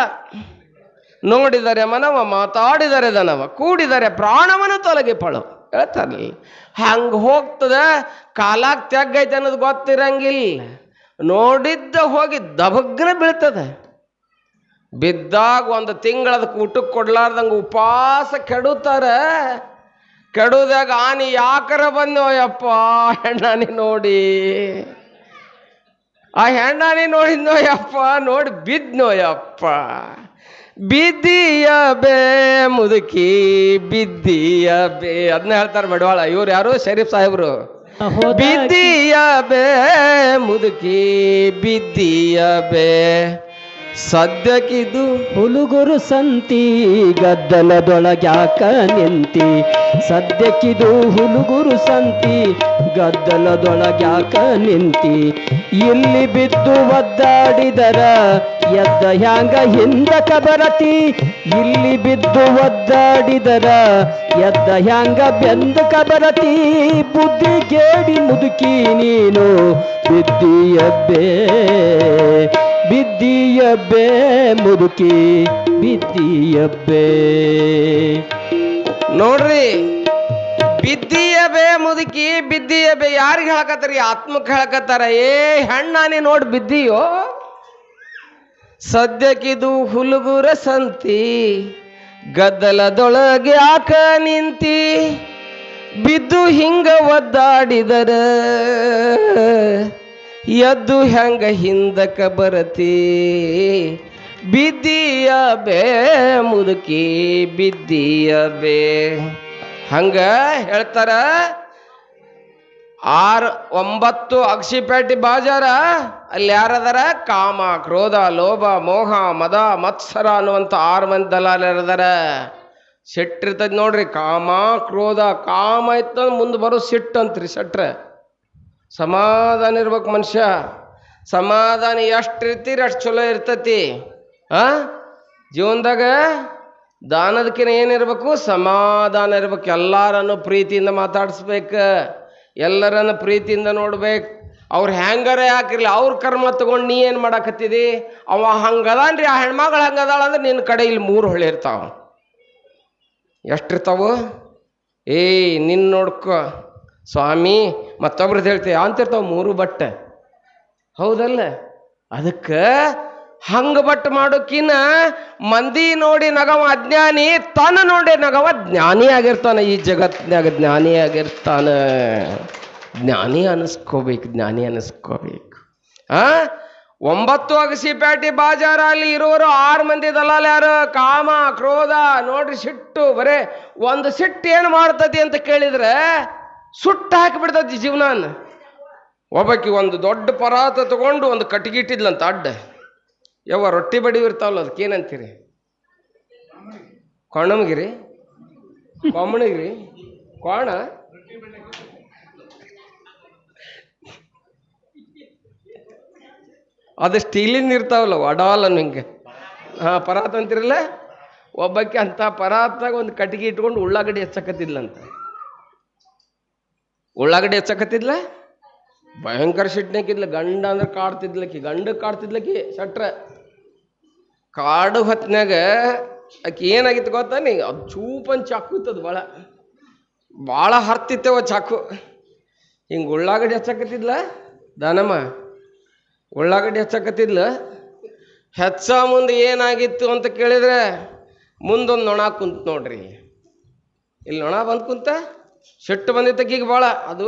ನೋಡಿದರೆ ಮನವ, ಮಾತಾಡಿದರೆ ದನವ ಕೂಡಿದರೆ ಪ್ರಾಣವನ್ನು ತೊಲಗಿ ಪಳು. ಹೇಳ್ತಾರಲ್ಲ, ಹಂಗೆ ಹೋಗ್ತದೆ, ಕಾಲಾಗ ತೆಗ್ಗೈತೆ ಅನ್ನೋದು ಗೊತ್ತಿರಂಗಿಲ್ಲ. ನೋಡಿದ್ದ ಹೋಗಿ ದಬಗ್ನ ಬೀಳ್ತದೆ. ಬಿದ್ದಾಗ ಒಂದು ತಿಂಗಳದ ಊಟಕ್ಕೆ ಕೊಡ್ಲಾರ್ದಂಗೆ ಉಪವಾಸ ಕೆಡುತ್ತಾರೆ. ಕೆಡುದಾಗ ಆನಿ ಯಾಕರ ಬಂದೋಯಪ್ಪ ಹೆಣ್ಣಾನಿ ನೋಡಿ. ಆ ಹೆಣ್ಣಾನಿ ನೋಡಿದ್ನೋ ಯಪ್ಪ ನೋಡಿ ಬಿದ್ನೋ ಯಪ್ಪ ಬಿದ್ದಿಯ ಬೇ ಮುದುಕಿ ಬಿದ್ದಿಯ ಬೇ ಅದನ್ನ ಹೇಳ್ತಾರೆ ಬಡವಾಳ ಇವ್ರು ಯಾರು? ಶರೀಫ್ ಸಾಹೇಬ್ರು. ಬಿದ್ದಿಯ ಬೇ ಮುದುಕಿ ಬಿದ್ದಿಯ ಬೇ ಸದ್ಯಕ್ಕಿದು ಹುಲುಗುರು ಸಂತಿ, ಗದ್ದಲದೊಳಗ್ಯಾಕ ನಿಂತಿ. ಸದ್ಯಕ್ಕಿದು ಹುಲುಗುರು ಸಂತಿ, ಗದ್ದಲದೊಳಗ್ಯಾಕ ನಿಂತಿ. ಇಲ್ಲಿ ಬಿದ್ದು ಒದ್ದಾಡಿದರ, ಎದ್ದ ಹ್ಯಾಂಗ ಹಿಂದಕ ಬರತಿ ಇಲ್ಲಿ ಬಿದ್ದು ಒದ್ದಾಡಿದರ, ಎದ್ದ ಹ್ಯಾಂಗ ಬೆಂದಕ ಬರತಿ ಬುದ್ಧಿ ಗೇಡಿ ಮುದುಕಿ ನೀನು, ಬಿದ್ದಿಯಬ್ಬೇ. ಬಿದ್ದಿಯಬ್ಬೆ ಮುದುಕಿ, ಬಿದ್ದಿಯಬ್ಬೆ. ನೋಡ್ರಿ ಬಿದ್ದಿಯ ಬೇ ಮುದುಕಿ ಬಿದ್ದಿಯ ಬೇ ಯಾರಿಗೆ ಹೇಳಕತ್ತಾರ ಆತ್ಮಕ್ಕೆ ಹೇಳಕತ್ತಾರ ಏ ಹೆಣ್ಣಾನಿ ನೋಡಿ ಬಿದ್ದಿಯೋ? ಸದ್ಯಕ್ಕಿದು ಹುಲುಗುರ ಸಂತಿ, ಗದ್ದಲದೊಳಗೆ ಆಕ ನಿಂತಿ, ಬಿದ್ದು ಹಿಂಗ ಒದ್ದಾಡಿದರ. ಎದ್ದು ಹೆಂಗ ಹಿಂದಕ ಬರತಿ? ಬಿದ್ದಿಯ ಬೇ, ಮುದುಕಿ ಬಿದ್ದಿಯ ಬೇ? ಹಂಗ ಹೇಳ್ತಾರ. ಆರು ಒಂಬತ್ತು ಅಕ್ಷಿಪೇಟೆ ಬಾಜಾರ, ಅಲ್ಲಿ ಯಾರದಾರ? ಕಾಮ, ಕ್ರೋಧ, ಲೋಭ, ಮೋಹ, ಮದ, ಮತ್ಸರ ಅನ್ನುವಂಥ ಆರು ಮಂದಿ ದಲಾಲರದಾರ ಸಿಟ್ಟಿರ್ತದ ನೋಡ್ರಿ, ಕಾಮ, ಕ್ರೋಧ, ಕಾಮ ಇತ್ತ ಮುಂದೆ ಬರೋ ಸಿಟ್ಟು ಅಂತ್ರಿ ಸಟ್ರ. ಸಮಾಧಾನ ಇರ್ಬೇಕು ಮನುಷ್ಯ. ಸಮಾಧಾನ ಎಷ್ಟು ಇರ್ತೀರಿ ಅಷ್ಟು ಚಲೋ ಇರ್ತತಿ. ಆ? ಜೀವನದಾಗ ದಾನದಕ್ಕಿನ ಏನಿರ್ಬೇಕು ಸಮಾಧಾನ ಇರ್ಬೇಕು. ಎಲ್ಲರನ್ನು ಪ್ರೀತಿಯಿಂದ ಮಾತಾಡಿಸ್ಬೇಕು. ಎಲ್ಲರನ್ನು ಪ್ರೀತಿಯಿಂದ ನೋಡ್ಬೇಕು. ಅವ್ರು ಹೆಂಗಾರ ಹಾಕಿರ್ಲಿ ಅವ್ರ ಕರ್ಮ ತಗೊಂಡು ನೀ ಏನು ಮಾಡಾಕತ್ತಿದಿ? ಅವ ಹಂಗದಾನ್ರಿ, ಆ ಹೆಣ್ಮಗಳು ಹಂಗದಾಳ ಅಂದ್ರೆ ನಿನ್ನ ಕಡೆ ಇಲ್ಲಿ ಮೂರು ಹೊಳೆ ಇರ್ತಾವ. ಎಷ್ಟಿರ್ತಾವು ಏಯ್ ನಿನ್ನ ನೋಡ್ಕೊ. ಸ್ವಾಮಿ ಮತ್ತೊಬ್ರದ್ದು ಹೇಳ್ತೀವಿ ಅಂತಿರ್ತಾವ ಮೂರು ಬಟ್ಟೆ. ಹೌದಲ್ಲ? ಅದಕ್ಕೆ ಹಂಗ ಬಟ್ ಮಾಡೋಕಿನ ಮಂದಿ ನೋಡಿ ನಗವ ಅಜ್ಞಾನಿ ತನ್ನ ನೋಡಿ ನಗವ ಜ್ಞಾನಿ ಆಗಿರ್ತಾನೆ. ಈ ಜಗತ್ನಾಗ ಜ್ಞಾನಿ ಆಗಿರ್ತಾನ. ಜ್ಞಾನಿ ಅನಿಸ್ಕೋಬೇಕು ಜ್ಞಾನಿ ಅನಿಸ್ಕೋಬೇಕು. ಆ? ಒಂಬತ್ತು ಅಗಸಿಪೇಟೆ ಬಾಜಾರ ಅಲ್ಲಿ ಇರೋರು ಆರು ಮಂದಿ ದಲ್ಲಾಲ ಯಾರು? ಕಾಮ, ಕ್ರೋಧ, ನೋಡ್ರಿ ಸಿಟ್ಟು, ಬರೇ, ಒಂದು ಸಿಟ್ಟು ಏನು ಮಾಡ್ತತಿ ಅಂತ ಕೇಳಿದ್ರೆ ಸುಟ್ಟು ಹಾಕಿಬಿಡ್ತೈತಿ ಜೀವನಾನ. ಒಬ್ಬಾಕಿ ಒಂದು ದೊಡ್ಡ ಪರಾತ ತಗೊಂಡು ಒಂದು ಕಟ್ಟಿಗೆ ಇಟ್ಟಿದ್ಲಂತ ಅಡ್ಡ. ಯಾವ ರೊಟ್ಟಿ ಬಡಿವಿರ್ತಾವಲ್ಲ ಇರ್ತಾವಲ್ಲ ಅದಕ್ಕೆ ಏನಂತೀರಿ ಕೊಣಮ್ಗಿರಿ? ಕೊಮ್ಮಣಿಗ್ರಿ ಕೋಣ? ಅದು ಸ್ಟೀಲಿಂದ ಇರ್ತಾವಲ್ಲ ಅಡಾಲ್ ನಿಂಗೆ ಹಾಂ, ಪರಾತ್ ಅಂತಿರಲ್ಲ? ಒಬ್ಬಕ್ಕೆ ಅಂತ ಪರಾತಾಗ ಒಂದು ಕಟ್ಟಿಗೆ ಇಟ್ಕೊಂಡು ಉಳ್ಳಾಗಡ್ಡಿ ಹೆಚ್ಚಕತ್ತಿದ್ಲಂತ. ಉಳ್ಳಾಗಡ್ಡಿ ಹೆಚ್ಚಕತ್ತಿದ್ಲ? ಭಯಂಕರ ಸಿಟ್ನಾಕಿದ್ಲ ಗಂಡ ಅಂದ್ರೆ ಕಾಡ್ತಿದ್ಲಕ್ಕಿ ಗಂಡ ಕಾಡ್ತಿದ್ಲಕ್ಕಿ ಸಟ್ರ ಕಾಡು ಹೊತ್ನ್ಯಾಗ ಆಕಿ ಏನಾಗಿತ್ತು ಗೊತ್ತಾ ನೀ? ಅದು ಚೂಪನ್ ಚಾಕು ಇತ್ತದು ಭಾಳ ಭಾಳ ಹರ್ತಿತ್ತವ ಚಾಕು. ಹಿಂಗೆ ಉಳ್ಳಾಗಡ್ಡಿ ಹೆಚ್ಚಕತ್ತಿದ್ಲ? ದಾನಮ್ಮ, ಉಳ್ಳಾಗಡ್ಡಿ ಹೆಚ್ಚಕತ್ತಿದ್ಲ? ಹೆಚ್ಚ ಮುಂದೆ ಏನಾಗಿತ್ತು ಅಂತ ಕೇಳಿದ್ರೆ ಮುಂದೊಂದು ನೊಣ ಕುಂತ ನೋಡ್ರಿ. ಇಲ್ಲಿ ನೊಣ ಬಂದು ಕುಂತ? ಸಿಟ್ಟು ಬಂದಿದ್ದಕ್ಕೀಗ ಭಾಳ ಅದು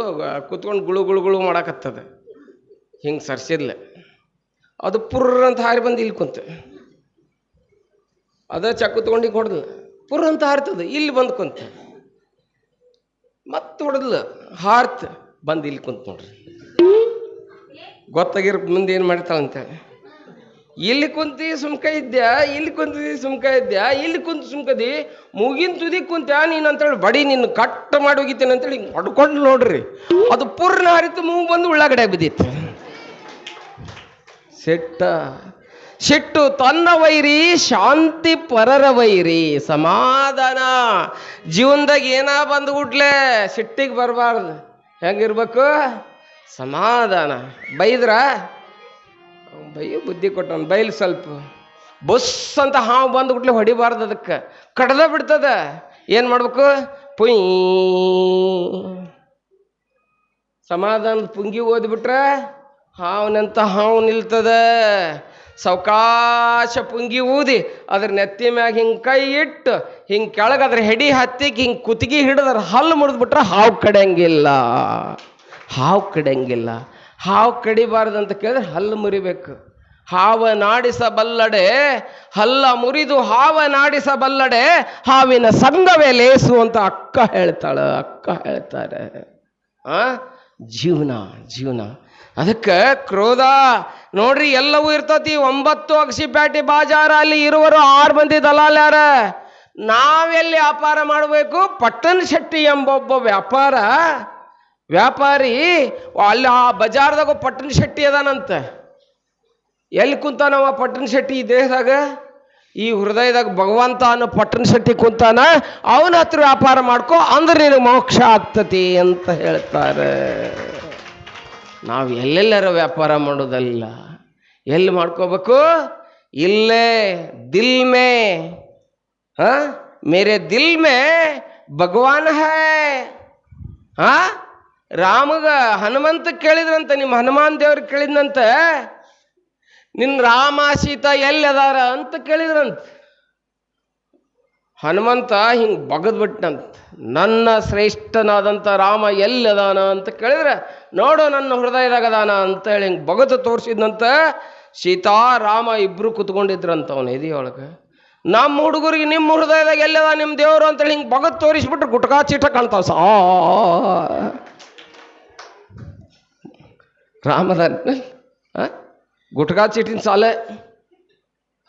ಕುತ್ಕೊಂಡು ಗುಳು ಗುಳು ಗುಳು ಮಾಡಾಕತ್ತದ. ಹಿಂಗೆ ಸರ್ಸಿದ್ಲ. ಅದು ಪುರ್ರ ಅಂತ ಹಾರಿ ಬಂದು ಇಲ್ಲಿ ಕುಂತ. ಅದ ಚಕ್ಕು ತಗೊಂಡು ಹಿಂಗೆ ಹೊಡೆದ್ಲ. ಪುರ್ರ ಅಂತ ಹಾರ್ತದ, ಇಲ್ಲಿ ಬಂದು ಕುಂತ. ಮತ್ತೆ ಹೊಡೆದ್ಲ, ಹಾರ್ತ ಬಂದು ಇಲ್ಲಿ ಕುಂತ ನೋಡ್ರಿ. ಗೊತ್ತಾಗಿರ ಮುಂದೆ ಏನು ಮಾಡ್ತಾಳಂತೇಳಿ ಇಲ್ಲಿ ಕುಂತಿ ಸುಮ್ಕ ಇದ್ಯಾ, ಇಲ್ಲಿ ಕುಂತಿದಿ ಸುಮ್ಕ ಇದ್ಯಾ, ಇಲ್ಲಿ ಕುಂತು ಸುಮ್ಕದಿ, ಮುಗಿನ ತುದಿ ಕುಂತ್ಯಾ, ನೀನು ಅಂತೇಳಿ ಬಡಿ ನಿನ್ನ ಕಟ್ ಮಾಡಿ ಹೋಗಿತ್ತೇನೆ ಅಂತೇಳಿ ಹಿಂಗೆ ಹೊಡ್ಕೊಂಡು ನೋಡ್ರಿ. ಅದು ಪೂರ್ಣ ಹರಿತು ಮೂಗು ಬಂದು ಉಳ್ಳಾಗಡೆ ಬಿದ್ದಿತ್ತು ಸಿಟ್ಟ, ಸಿಟ್ಟು ತನ್ನ ವೈರಿ, ಶಾಂತಿ ಪರರ ವೈರಿ, ಸಮಾಧಾನ. ಜೀವನದಾಗ ಏನ ಬಂದ್ಬಿಟ್ಲೆ ಸಿಟ್ಟಿಗೆ ಬರಬಾರ್ದು. ಹೆಂಗಿರ್ಬೇಕು? ಸಮಾಧಾನ. ಬೈದ್ರ? ಬೈಯ ಬುದ್ಧಿ ಕೊಟ್ಟವನು, ಬೈಲ್ ಸ್ವಲ್ಪ. ಬಸ್ ಅಂತ ಹಾವು ಬಂದ್ಬಿಟ್ಲೆ ಹೊಡಿಬಾರ್ದು ಅದಕ್ಕೆ. ಕಡ್ದ ಬಿಡ್ತದ. ಏನು ಮಾಡ್ಬೇಕು? ಪುಯ್. ಸಮಾಧಾನದ ಪುಂಗಿ ಓದ್ಬಿಟ್ರೆ ಹಾವನಂತ ಹಾವು ನಿಲ್ತದ. ಸಾವಕಾಶ ಪುಂಗಿ ಊದಿ ಅದ್ರ ನೆತ್ತಿ ಮ್ಯಾಗ ಹಿಂಗೆ ಕೈ ಇಟ್ಟು ಹಿಂಗೆ ಕೆಳಗೆ ಅದ್ರ ಹೆಡಿ ಹತ್ತಿಗೆ ಹಿಂಗೆ ಕುತ್ತಿಗೆ ಹಿಡಿದ್ರ ಹಲ್ಲು ಮುರಿದ್ಬಿಟ್ರೆ ಹಾವು ಕಡಿಯಂಗಿಲ್ಲ ಹಾವು ಕಡಿಯಂಗಿಲ್ಲ ಹಾವು ಕಡಿಬಾರ್ದು ಅಂತ ಕೇಳಿದ್ರೆ ಹಲ್ಲು ಮುರಿಬೇಕು. ಹಾವ ನಾಡಿಸಬಲ್ಲಡೆ, ಹಲ್ಲ ಮುರಿದು ಹಾವ ನಾಡಿಸಬಲ್ಲಡೆ, ಹಾವಿನ ಸಂಘವೇ ಲೇಸು ಅಂತ ಅಕ್ಕ ಹೇಳ್ತಾಳ, ಅಕ್ಕ ಹೇಳ್ತಾರೆ. ಆ? ಜೀವನ ಜೀವನ. ಅದಕ್ಕೆ ಕ್ರೋಧ, ನೋಡ್ರಿ ಎಲ್ಲವೂ ಇರ್ತತಿ, ಒಂಬತ್ತು ಅಕ್ಷಿ ಪ್ಯಾಟಿ ಬಾಜಾರ ಅಲ್ಲಿ ಇರುವರು ಆರು ಮಂದಿ ದಲಾಲ್ಯಾರ ನಾವೆಲ್ಲಿ ವ್ಯಾಪಾರ ಮಾಡಬೇಕು? ಪಟ್ಟಣ ಶೆಟ್ಟಿ ಎಂಬೊಬ್ಬ ವ್ಯಾಪಾರ ವ್ಯಾಪಾರಿ ಅಲ್ಲಿ ಆ ಬಜಾರ್ದಾಗ ಪಟ್ಟಣ ಶೆಟ್ಟಿ ಅದಾನಂತ. ಎಲ್ಲಿ ಕುಂತಾನವ ಪಟ್ಟಣ ಶೆಟ್ಟಿ ಈ ದೇಹದಾಗ? ಈ ಹೃದಯದಾಗ ಭಗವಂತ ಅನ್ನೋ ಪಟ್ಟಣ ಶೆಟ್ಟಿ ಕುಂತಾನ? ಅವನ ಹತ್ರ ವ್ಯಾಪಾರ ಮಾಡ್ಕೋ, ಅಂದ್ರೆ ನಿನಗೆ ಮೋಕ್ಷ ಆಗ್ತತಿ ಅಂತ ಹೇಳ್ತಾರೆ. ನಾವು ಎಲ್ಲೆಲ್ಲರ ವ್ಯಾಪಾರ ಮಾಡೋದಲ್ಲ. ಎಲ್ಲಿ ಮಾಡ್ಕೋಬೇಕು? ಇಲ್ಲೇ ದಿಲ್ ಮೇ. ಹಾ? ಮೇರೆ ದಿಲ್ ಮೇ ಭಗವಾನ್ ಹೈ. ಹಾ? ರಾಮಗ ಹನುಮಂತ ಕೇಳಿದ್ರಂತ, ನಿಮ್ಮ ಹನುಮಾನ್ ದೇವ್ರು ಕೇಳಿದ್ನಂತ ನಿನ್ನ ರಾಮ ಸೀತಾ ಎಲ್ಲಿ ಅದಾರ ಅಂತ ಕೇಳಿದ್ರಂತ. ಹನುಮಂತ ಹಿಂಗೆ ಬಗದ್ಬಿಟ್ನಂತ ನನ್ನ ಶ್ರೇಷ್ಠನಾದಂಥ ರಾಮ ಎಲ್ಲಿ ಅದಾನ ಅಂತ ಕೇಳಿದ್ರೆ, ನೋಡು ನನ್ನ ಹೃದಯದಾಗ ಅದಾನ ಅಂತ ಹೇಳಿ ಹಿಂಗೆ ಬಗದು ತೋರಿಸಿದ್ನಂತ, ಸೀತಾ, ರಾಮ ಇಬ್ರು ಕುತ್ಕೊಂಡಿದ್ರಂತ ಅವನ ಎದೆಯೊಳಗೆ. ನಮ್ಮ ಹುಡುಗರಿಗೆ ನಿಮ್ಮ ಹೃದಯದಾಗ ಎಲ್ಲದ ನಿಮ್ಮ ದೇವರು ಅಂತೇಳಿ ಹಿಂಗೆ ಬಗದ್ ತೋರಿಸ್ಬಿಟ್ರೆ ಗುಟ್ಕಾ ಚೀಟ ಕಾಣ್ತಾವ ಸಾ. ರಾಮದ ಗುಟ್ಕಾ ಚೀಟಿನ ಸಾಲೆ?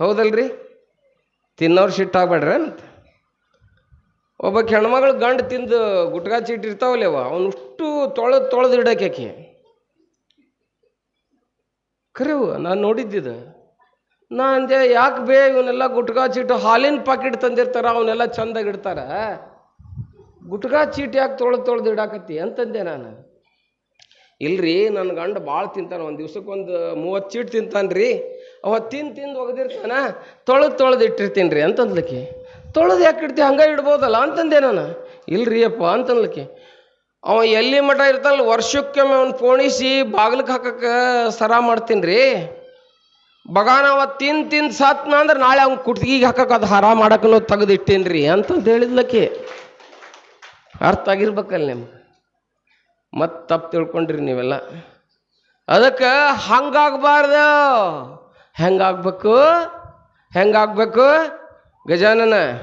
ಹೌದಲ್ರಿ? ತಿನ್ನೋರು ಸಿಟ್ಟಾಗ್ಬೇಡ್ರಿ ಅಂತ. ಒಬ್ಬ ಹೆಣ್ಮಗಳು ಗಂಡು ತಿಂದು ಗುಟ್ಕಾ ಚೀಟಿ ಇರ್ತಾವಲ್ಲವ ಅವನಷ್ಟು ತೊಳೆದು ತೊಳೆದು ಇಡಕ್ಕೆ ಕರೆವ ನಾನು ನೋಡಿದ್ದಿದ. ನಾ ಅಂದೆ, ಯಾಕೆ ಬೇ ಇವನ್ನೆಲ್ಲ ಗುಟ್ಕಾ ಚೀಟು ಹಾಲಿನ ಪಾಕಿಟ್ ತಂದಿರ್ತಾರ ಅವನ್ನೆಲ್ಲ ಚಂದಾಗಿ ಇಡ್ತಾರ? ಗುಟ್ಕಾ ಚೀಟಿ ಯಾಕೆ ತೊಳೆದು ತೊಳೆದು ಇಡಾಕತ್ತಿ ಅಂತಂದೆ ನಾನು. ಇಲ್ರಿ ನನ್ನ ಗಂಡ ಭಾಳ ತಿಂತಾನ, ಒಂದು ದಿವ್ಸಕ್ಕೆ ಒಂದು ಮೂವತ್ತು ಚೀಟ್ ತಿಂತಾನ್ರಿ. ಅವ ತಿಂದು ತಿಂದು ಒಗೆದಿರ್ತಾನ, ತೊಳೆದು ತೊಳೆದು ಇಟ್ಟಿರ್ತೀನಿ ರೀ ಅಂತಂದ್ಲಕಿ. ತೊಳೆದು ಯಾಕೆ ಇಡ್ತಿ, ಹಂಗೆ ಇಡ್ಬೋದಲ್ಲ ಅಂತಂದೆ ನಾನು. ಇಲ್ರಿ ಅಪ್ಪ ಅಂತನ್ಲಕಿ ಅವ ಎಲ್ಲಿ ಮಠ ಇರ್ತಾನಲ್ಲ, ವರ್ಷಕ್ಕೊಮ್ಮೆ ಅವ್ನು ಪೋಣಿಸಿ ಬಾಗಿಲಿಗೆ ಹಾಕಕ್ಕೆ ಸರ ಮಾಡ್ತೀನಿ ರೀ ಬಗಾನ ಅವ ತಿಂದು ತಿಂದು ಸತ್ನ ಅಂದ್ರೆ ನಾಳೆ ಅವ್ನು ಕುಟ್ಗಿಗೆ ಹಾಕಕ್ಕೆ ಅದು ಹರ ಮಾಡಕ್ಕೂ ತೆಗೆದಿಟ್ಟೇನ್ರಿ ರೀ ಅಂತಂದು ಹೇಳಿದ್ಲಕ್ಕೆ ಅರ್ಥ ಆಗಿರ್ಬೇಕಲ್ಲ ನಿಮ್ಗೆ? ಮತ್ತೆ ತಪ್ಪು ತಿಳ್ಕೊಂಡ್ರಿ ನೀವೆಲ್ಲ. ಅದಕ್ಕೆ ಹಂಗಾಗಬಾರ್ದು. ಹೆಂಗಾಗ್ಬೇಕು? ಹೆಂಗಾಗ್ಬೇಕು? ಗಜಾನನ.